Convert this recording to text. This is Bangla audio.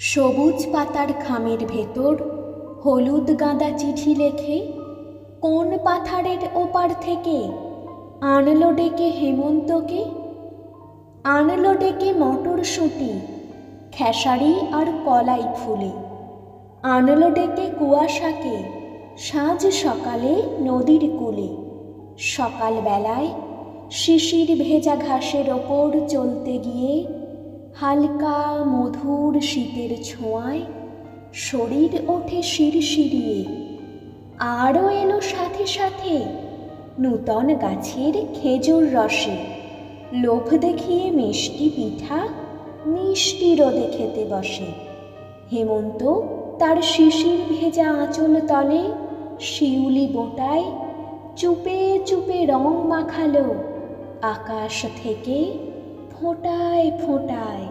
সবুজ পাতার খামের ভেতর হলুদ গাঁদা চিঠি লেখে, কোন পাথারের ওপার থেকে আনলো ডেকে হেমন্তকে? আনলো ডেকে মটরশুঁটি, খেসারি আর কলাই ফুলে। আনলো ডেকে কুয়াশাকে, সাজ সকালে নদীর কূলে। সকালবেলায় শিশির ভেজা ঘাসের ওপর চলতে গিয়ে হালকা মধুর শীতের ছোঁয়ায় শরীর ওঠে শিরশিরিয়ে। আরও এলো সাথে সাথে নূতন গাছের খেজুর রসে। লোভ দেখিয়ে মিষ্টি পিঠা মিষ্টি রোদে খেতে বসে। হেমন্ত তার শিশির ভেজা আঁচল তলে শিউলি বোটায় চুপে চুপে রং মাখালো। আকাশ থেকে ফোঁটায় ফোঁটায়